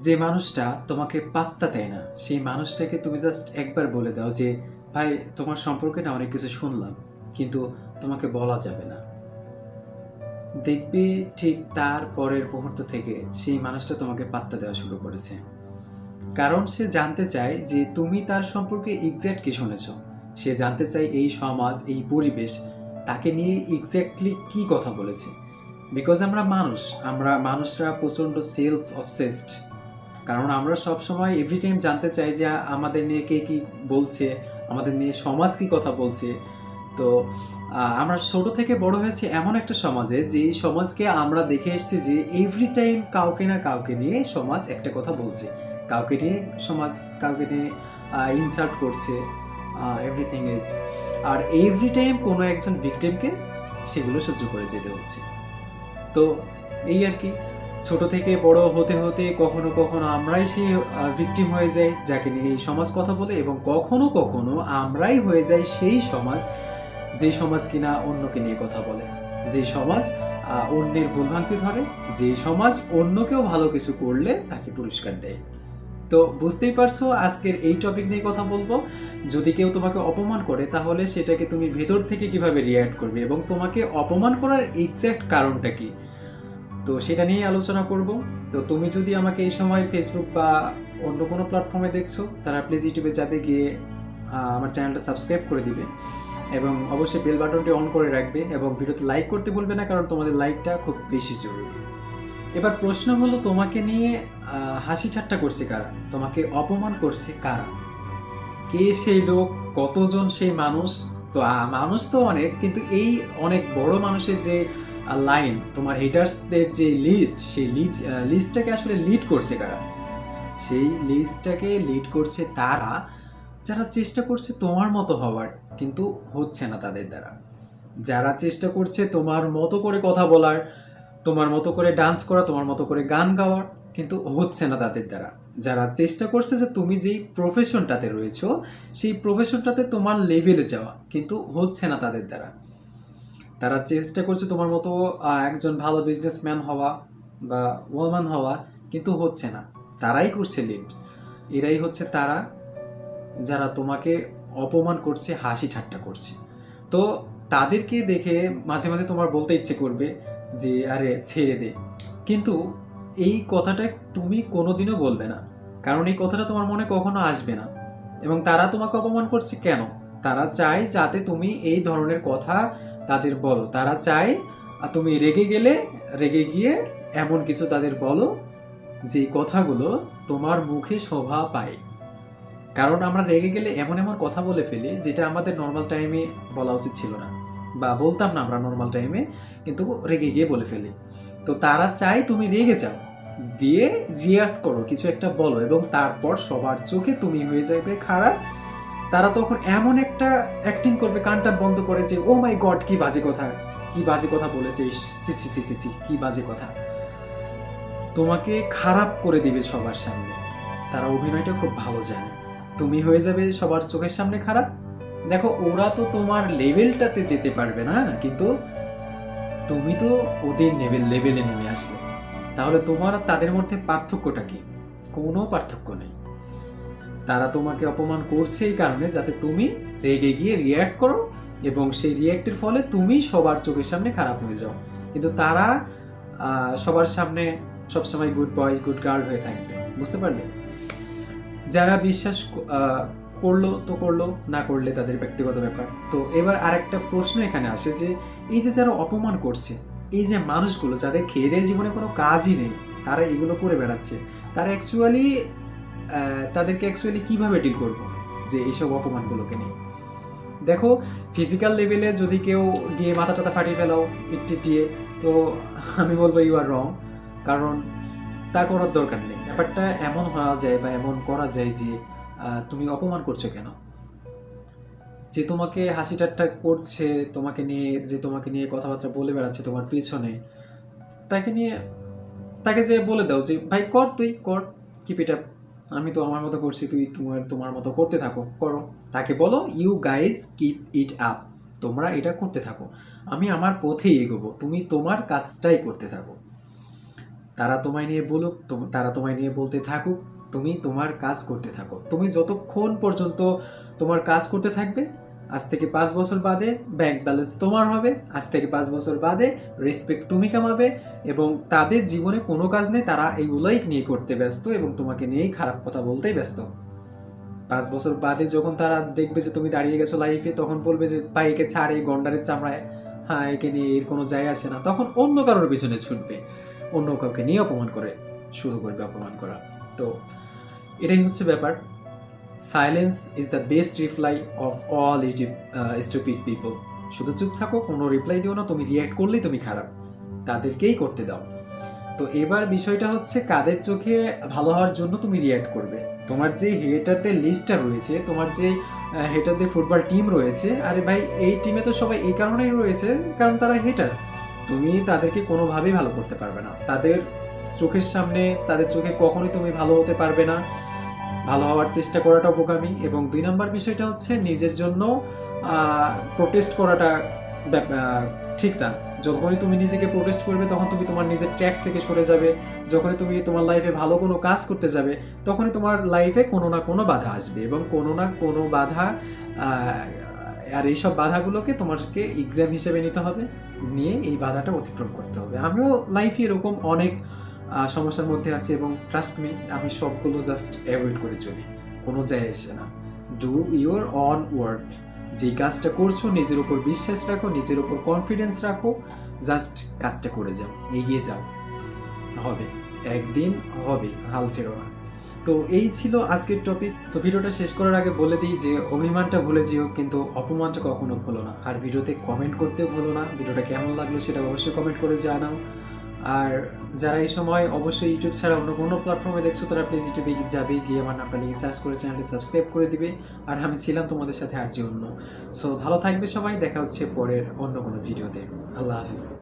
যে মানুষটা তোমাকে পাত্তা দেয় না, সেই মানুষটাকে তুমি জাস্ট একবার বলে দাও যে, ভাই, তোমার সম্পর্কে না অনেক কিছু শুনলাম, কিন্তু তোমাকে বলা যাবে না। দেখবি ঠিক তার পরের মুহূর্ত থেকে সেই মানুষটা তোমাকে পাত্তা দেওয়া শুরু করেছে। কারণ সে জানতে চায় যে তুমি তার সম্পর্কে এক্স্যাক্ট কি শুনেছ। সে জানতে চায় এই সমাজ, এই পরিবেশ তাকে নিয়ে এক্স্যাক্টলি কি কথা বলেছে। বিকজ আমরা মানুষ, আমরা মানুষরা প্রচণ্ড সেলফ অবসেসড কারণ আমরা সব সময় এভরি টাইম জানতে চাই যে আমাদের নিয়ে কে কি বলছে, আমাদের নিয়ে সমাজ কি কথা বলছে। তো আমরা ছোট থেকে বড় হয়েছে এমন একটা সমাজে যে সমাজকে আমরা দেখে এসেছি যে এভরি টাইম কাউকে না কাউকে নিয়ে সমাজ একটা কথা বলছে। কাউকে নিয়ে সমাজ, কাউকে নিয়ে ইনসাল্ট করছে এভরিথিং ইজ আর এভরি টাইম কোনো একজন ভিকটিমকে সেগুলো সহ্য করে যেতে হচ্ছে। তো, এই আর কি। ছোট থেকে বড় হতে হতে কখনো কখনো আমরাই সেই ভিকটিম হয়ে যাই, যাকে নিয়ে এই সমাজ কথা বলে এবং কখনো কখনো আমরাই হয়ে যাই সেই সমাজ, যে সমাজ কিনা অন্যকে নিয়ে কথা বলে। যে সমাজ অন্যের ভুলভ্রান্তি ধরে, যে সমাজ অন্যকেও ভালো কিছু করলে তাকে পুরস্কার দেয়। তো বুঝতেই পারছ আজকের এই টপিক নিয়ে কথা বলব। যদি কেউ তোমাকে অপমান করে, তাহলে সেটাকে তুমি ভেতর থেকে কীভাবে রিয়্যাক্ট করবে এবং তোমাকে অপমান করার এক্স্যাক্ট কারণটা কি? তো সেটা নিয়ে আলোচনা করব। তো তুমি যদি আমাকে এই সময় ফেসবুক বা অন্য কোনো প্ল্যাটফর্মে দেখছ, তারা প্লিজ ইউটিউবে যাবে গিয়ে আমার চ্যানেলটা সাবস্ক্রাইব করে দিবে এবং অবশ্যই বেল বাটনটি অন করে রাখবে এবং ভিডিওতে লাইক করতে বলবে না কারণ তোমাদের লাইকটা খুব বেশি জরুরি। এবার প্রশ্ন হলো, তোমাকে নিয়ে হাসি ঠাট্টা করছে কারা? তোমাকে অপমান করছে কারা? কে সেই লোক? কতজন সেই মানুষ? তো মানুষ তো অনেক, কিন্তু এই অনেক বড় মানুষের যে লাইন, তোমার হেটার্সদের যে লিস্ট সেই লিড লিস্টটাকে আসলে লিড করছে কারা? সেই লিস্টটাকে লিড করছে তারা, যারা চেষ্টা করছে তোমার মতো হওয়ার, কিন্তু হচ্ছে না তাদের দ্বারা। যারা চেষ্টা করছে তোমার মতো করে কথা বলার, তোমার মতো করে ডান্স করা, তোমার মতো করে গান গাওয়ার, কিন্তু হচ্ছে না তাদের দ্বারা। যারা চেষ্টা করছে যে তুমি যেই প্রফেশনটাতে রয়েছো, সেই প্রফেশনটাতে তোমার লেভেলে যাওয়া, কিন্তু হচ্ছে না তাদের দ্বারা। তারা চেষ্টা করছে তোমার মতো একজন ভালো বিজনেসম্যান হওয়া বা ওয়ালম্যান হওয়া, কিন্তু হচ্ছে না। তারাই করছে লিড এরাই হচ্ছে তারা যারা তোমাকে অপমান করছে, হাসি ঠাট্টা করছে। তো তাদেরকে দেখে মাঝে মাঝে তোমার বলতে ইচ্ছে করবে যে, আরে, ছেড়ে দে। কিন্তু এই কথাটা তুমি কোনোদিনও বলবে না। কারণ এই কথাটা তোমার মনে কখনো আসবে না। এবং তারা তোমাকে অপমান করছে কেন? তারা চায় যাতে তুমি এই ধরনের কথা তাদের বলো। তারা চায় তুমি রেগে গেলে, রেগে গিয়ে এমন কিছু তাদের বলো, যে কথাগুলো তোমার মুখে শোভা পায়। কারণ আমরা রেগে গেলে এমন এমন কথা বলে ফেলি, যেটা আমাদের নর্মাল টাইমে বলা উচিত ছিল না। বা বলতাম না আমরা নর্মাল টাইমে কিন্তু রেগে গিয়ে বলে ফেলি। তো তারা চায় তুমি রেগে যাও। দিয়ে রিয়াক্ট করো, কিছু একটা বলো এবং তারপর সবার চোখে তুমি হয়ে যাবে খারাপ তারা তখন এমন একটা অ্যাক্টিং করবে, কানটা বন্ধ করে যে ও মাই গড কি বাজে কথা, কি বাজে কথা বলেছে ছি ছি ছি কি বাজে কথা। তোমাকে খারাপ করে দিবে সবার সামনে। তারা অভিনয়টা খুব ভালো জানে। তুমি হয়ে যাবে সবার চোখের সামনে খারাপ। দেখো, ওরা তো তোমার লেভেলটাতে যেতে পারবে না কিন্তু তুমি তো ওদের লেভেল লেভেলে নেমে আসলে। তাহলে তোমার তাদের মধ্যে পার্থক্যটা কি? কোনো পার্থক্য নেই। তারা তোমাকে অপমান করছে এই কারণে যাতে তুমি রেগে গিয়ে রিয়্যাক্ট করো এবং সেই রিয়্যাক্টের ফলে তুমি সবার চোখের সামনে খারাপ হয়ে যাও। কিন্তু তারা সবার সামনে সবসময় গুড বয় গুড গার্ল হয়ে থাকবে। বুঝতে পারলে? যারা বিশ্বাস করল তো করল, না করলে তাদের ব্যক্তিগত ব্যাপার। তো এবার আরেকটা প্রশ্ন এখানে আসে যে, এই যে যারা অপমান করছে, এই যে মানুষগুলো যাদের খেয়ে দেয় জীবনে কোনো কাজই নেই, তারা এগুলো করে বেড়াচ্ছে। তারা অ্যাকচুয়ালি তাদেরকে অ্যাকচুয়ালি কীভাবে ডিল করব যে এইসব অপমানগুলোকে নিয়ে? দেখো ফিজিক্যাল লেভেলে যদি কেউ গিয়ে মাথা টাথা ফাটিয়ে ফেলাও ইটিয়ে তো আমি বলব ইউ আর রং কারণ তা করার দরকার নেই। ব্যাপারটা এমন হওয়া যায় বা এমন করা যায় যে তুমি অপমান করছ কেন? যে তোমাকে হাসি ঠাট্টা করছে, তোমাকে নিয়ে, যে তোমাকে নিয়ে কথাবার্তা বলে বেড়াচ্ছে তোমার পিছনে, তাকে নিয়ে, তাকে যে বলে দাও যে, ভাই, কর তুই, কর কিপ ইট আপ আমি তো আমার মতো করছি, তুই তোমার তোমার মতো করতে থাকো, করো। তাকে বলো you guys keep it up তোমরা এটা করতে থাকো। আমি আমার পথেই এগোবো, তুমি তোমার কাজটাই করতে থাকো। তারা তোমায় নিয়ে বলুক তারা তোমায় নিয়ে বলতে থাকুক, তুমি তোমার কাজ করতে থাকো। তুমি যতক্ষণ পর্যন্ত তোমার কাজ করতে থাকবে আজ থেকে পাঁচ বছর বাদে ব্যাংক ব্যালেন্স তোমার হবে। আজ থেকে পাঁচ বছর বাদে রেসপেক্ট তুমি কামাবে এবং তাদের জীবনে কোনো কাজ নেই, তারা এইগুলোই নিয়ে করতে ব্যস্ত এবং তোমাকে নিয়েই খারাপ কথা বলতেই ব্যস্ত। পাঁচ বছর বাদে যখন তারা দেখবে যে তুমি দাঁড়িয়ে গেছো লাইফে তখন বলবে যে, ভাই, একে ছাড়, এই গন্ডারের চামড়ায়। হ্যাঁ একে নিয়ে এর কোনো যায় আসে না। তখন অন্য কারোর পিছনে ছুটবে। অন্য কাউকে নিয়ে অপমান করে, শুরু করবে অপমান করা। তো এটাই হচ্ছে ব্যাপার। Silence is the best reply of all YouTube stupid people শুধু চুপ থাকো, কোনো রিপ্লাই দিও না, তুমি রিয়াক্ট করলেই তুমি খারাপ। তাদেরকেই করতে দাও। তো এবার বিষয়টা হচ্ছে কাদের চোখে ভালো হওয়ার জন্য তুমি রিয়াক্ট করবে? তোমার যে হেটারদের লিস্টটা রয়েছে, তোমার যে হেটারদের ফুটবল টিম রয়েছে, আরে ভাই, এই টিমে তো সবাই এই কারণেই রয়েছে, কারণ তারা হেটার তুমি তাদেরকে কোনোভাবেই ভালো করতে পারবে না। তাদের চোখের সামনে, তাদের চোখে কখনোই তুমি ভালো হতে পারবে না। ভালো হওয়ার চেষ্টা করাটা বোকামি এবং দুই নম্বর বিষয়টা হচ্ছে নিজের জন্য প্রোটেস্ট করাটা ঠিক না। যখনই তুমি নিজেকে প্রোটেস্ট করবে, তখন তুমি তোমার নিজের ট্র্যাক থেকে সরে যাবে। যখনই তুমি তোমার লাইফে ভালো কোনো কাজ করতে যাবে, তখনই তোমার লাইফে কোনো না কোনো বাধা আসবে এবং কোনো না কোনো বাধা আর এইসব বাধাগুলোকে তোমাকে এক্সাম হিসেবে নিতে হবে। নিয়ে এই বাধাটা অতিক্রম করতে হবে। আমিও লাইফে এরকম অনেক সমস্যার মধ্যে আছি এবং ট্রাস্ট মি আমি সবগুলো জাস্ট অ্যাভয়েড করে চলি। কোনো যায় আসে না। ডু ইউর অন ওয়ার্ক যে কাজটা করছ, নিজের উপর বিশ্বাস রাখো, নিজের উপর কনফিডেন্স রাখো জাস্ট কাজটা করে যাও, এগিয়ে যাও। হবে। একদিন হবে, হাল ছেড়ো না। তো এই ছিল আজকের টপিক তো ভিডিওটা শেষ করার আগে বলে দিই যে, অভিমানটা ভুলে যেও, কিন্তু অপমানটা কখনো ভুলো না। আর ভিডিওতে কমেন্ট করতেও ভুলো না। ভিডিওটা কেমন লাগল সেটা অবশ্যই কমেন্ট করে জানাও। আর যারা এই সময় অবশ্যই ইউটিউব ছাড়া অন্য কোনো প্ল্যাটফর্মে দেখছ, তারা প্লিজ ইউটিউবে যাবে, গিয়ে আমার নামটা লিখে সার্চ করে চ্যানেলটি সাবস্ক্রাইব করে দিবে। আর আমি ছিলাম তোমাদের সাথে আর যে অন্য। সো ভালো থাকবে সবাই, দেখা হচ্ছে পরের অন্য কোনো ভিডিওতে আল্লাহ হাফিজ।